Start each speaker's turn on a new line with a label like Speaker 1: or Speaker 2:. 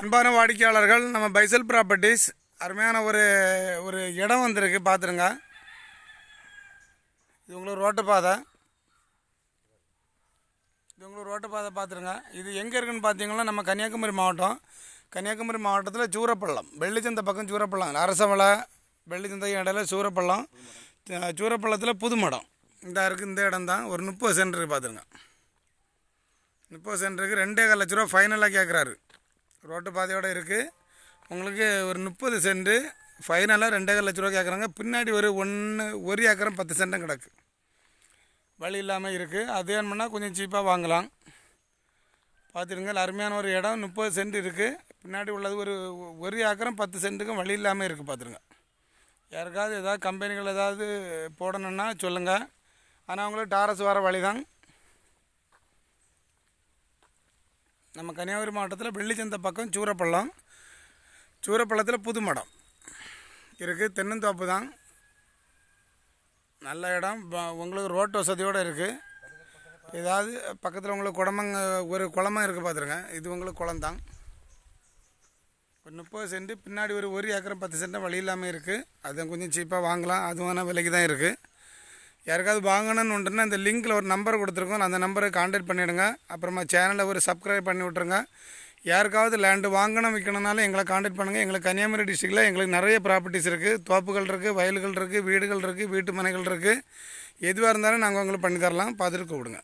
Speaker 1: அன்பான வாடிக்கையாளர்கள் நம்ம பைசல் ப்ராப்பர்ட்டிஸ். அருமையான ஒரு ஒரு இடம் வந்திருக்கு. பார்த்துருங்க. இது உங்களுக்கு ரோட்டு பாதை இது உங்களுக்கு ரோட்டு பாதை பார்த்துருங்க. இது எங்கே இருக்குதுன்னு பார்த்தீங்கன்னா நம்ம கன்னியாகுமரி மாவட்டம். கன்னியாகுமரி மாவட்டத்தில் சூரப்பள்ளம். வெள்ளிச்சந்தை பக்கம் சூரப்பள்ளம். அரசமலை வெள்ளிச்சந்தை இடையில சூரப்பள்ளம். சூரப்பள்ளத்தில் புதுமடம். இந்த இருக்குது இந்த இடம் தான் ஒரு முப்பது சென்டருக்கு பார்த்துருங்க. முப்பது சென்டருக்கு ரெண்டே கால் லட்ச ரூபா ஃபைனலாக கேட்குறாரு ரோட்டு பாதையோடு இருக்குது உங்களுக்கு ஒரு முப்பது சென்ட்டு ஃபைனலாக ரெண்டேக்கர் லட்ச ரூபா கேட்குறாங்க பின்னாடி ஒரு ஒன்று ஒரு ஏக்கரம் பத்து சென்ட்டும் கிடக்கு. வழி இல்லாமல் இருக்குது அது வேணும்னா கொஞ்சம் சீப்பாக வாங்கலாம். பார்த்துருங்க அருமையான ஒரு இடம். முப்பது சென்ட் இருக்குது பின்னாடி உள்ளது ஒரு ஒரு ஏக்கரம் பத்து சென்ட்டுக்கும் வழி இல்லாமல் இருக்குது பார்த்துருங்க யாருக்காவது ஏதாவது கம்பெனிகள் ஏதாவது போடணுன்னா சொல்லுங்கள் ஆனால் அவங்களுக்கு டாரஸ் வர வழி தான் நம்ம கன்னியாகுமரி மாவட்டத்தில் வெள்ளிச்சந்தை பக்கம் சூரப்பள்ளம். சூரப்பள்ளத்தில் புதுமடம். இருக்குது தென்னந்தோப்பு தான். நல்ல இடம். ப- உங்களுக்கு ரோட்டு வசதியோடு இருக்குது ஏதாவது பக்கத்தில் உங்களுக்கு குடமங்க ஒரு குளமாக இருக்குது பார்த்துருங்க இது உங்களுக்கு குளம் தான். ஒரு முப்பது சென்ட் பின்னாடி ஒரு ஒரு ஏக்கரம் பத்து சென்ட் வழி இல்லாமல் இருக்குது அது கொஞ்சம் சீப்பாக வாங்கலாம். அதுவான விலைக்கு தான் இருக்குது யாருக்காவது வாங்கணும்னு உண்டுன்னா இந்த லிங்க்கில் ஒரு நம்பர் கொடுத்துருக்கோம். அந்த நம்பரை காண்டாக்ட் பண்ணிவிடுங்க அப்புறமா சேனலை ஒரு சப்ஸ்கிரைப் பண்ணி விட்ருங்க யாருக்காவது லேண்டு வாங்கணும் விற்கணுனாலும் எங்களை காண்டாக்ட் பண்ணுங்கள் எங்களுக்கு கன்னியாகுமரி டிஸ்ட்ரிக்டில் எங்களுக்கு நிறைய ப்ராப்பர்ட்டிஸ் இருக்குது தோப்புகள் இருக்குது வயல்கள் இருக்குது வீடுகள் இருக்குது வீட்டு மனைகள் இருக்குது எதுவாக இருந்தாலும் நாங்கள் உங்களுக்கு பண்ணி தரலாம். பார்த்துட்டு கூப்பிடுங்க.